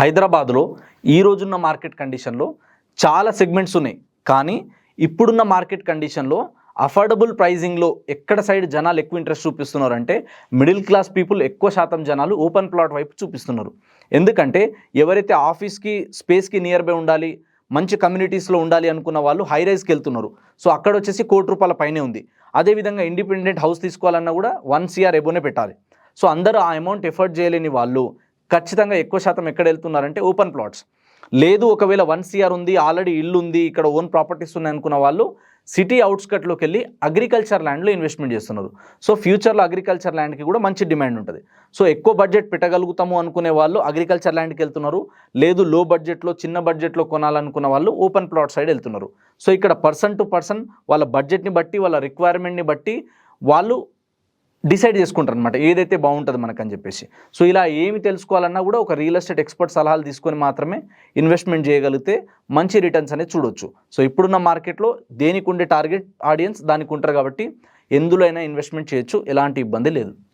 హైదరాబాద్లో ఈ రోజున్న మార్కెట్ కండిషన్లో చాలా సెగ్మెంట్స్ ఉన్నాయి. కానీ ఇప్పుడున్న మార్కెట్ కండిషన్లో అఫోర్డబుల్ ప్రైజింగ్లో ఎక్కడ సైడ్ జనాలు ఎక్కువ ఇంట్రెస్ట్ చూపిస్తున్నారంటే మిడిల్ క్లాస్ పీపుల్ ఎక్కువ శాతం జనాలు ఓపెన్ ప్లాట్ వైపు చూపిస్తున్నారు. ఎందుకంటే ఎవరైతే ఆఫీస్కి స్పేస్కి నియర్ బై ఉండాలి మంచి కమ్యూనిటీస్లో ఉండాలి అనుకున్న వాళ్ళు హై రైజ్కి వెళ్తున్నారు. సో అక్కడ వచ్చేసి కోటి రూపాయల పైనే ఉంది. అదేవిధంగా ఇండిపెండెంట్ హౌస్ తీసుకోవాలన్నా కూడా వన్ సిఆర్ ఎబోనే పెట్టాలి. సో అందరూ ఆ అమౌంట్ ఎఫర్ట్ చేయలేని వాళ్ళు ఖచ్చితంగా ఎక్కువ శాతం ఎక్కడ వెళ్తున్నారంటే ఓపెన్ ప్లాట్స్ లేదు ఒకవేళ వన్ సిఆర్ ఉంది ఆల్రెడీ ఇల్లు ఉంది ఇక్కడ ఓన్ ప్రాపర్టీస్ ఉన్నాయి అనుకున్న వాళ్ళు సిటీ అవుట్స్కట్లోకి వెళ్ళి అగ్రికల్చర్ ల్యాండ్లో ఇన్వెస్ట్మెంట్ చేస్తున్నారు. సో ఫ్యూచర్లో అగ్రికల్చర్ ల్యాండ్కి కూడా మంచి డిమాండ్ ఉంటుంది. సో ఎక్కువ బడ్జెట్ పెట్టగలుగుతాము అనుకునే వాళ్ళు అగ్రికల్చర్ ల్యాండ్కి వెళ్తున్నారు. లేదు లో బడ్జెట్లో చిన్న బడ్జెట్లో కొనాలనుకున్న వాళ్ళు ఓపెన్ ప్లాట్ సైడ్ వెళ్తున్నారు. సో ఇక్కడ పర్సన్ టు పర్సన్ వాళ్ళ బడ్జెట్ని బట్టి వాళ్ళ రిక్వైర్మెంట్ని బట్టి వాళ్ళు డిసైడ్ చేసుకుంటారు అనమాట ఏదైతే బాగుంటుంది మనకని చెప్పేసి. సో ఇలా ఏమి తెలుసుకోవాలన్నా కూడా ఒక రియల్ ఎస్టేట్ ఎక్స్పర్ట్ సలహాలు తీసుకొని మాత్రమే ఇన్వెస్ట్మెంట్ చేయగలిగితే మంచి రిటర్న్స్ అనేది చూడొచ్చు. సో ఇప్పుడున్న మార్కెట్లో దేనికి ఉండే టార్గెట్ ఆడియన్స్ దానికి ఉంటారు కాబట్టి ఎందులో అయినా ఇన్వెస్ట్మెంట్ చేయొచ్చు. ఎలాంటి ఇబ్బంది లేదు.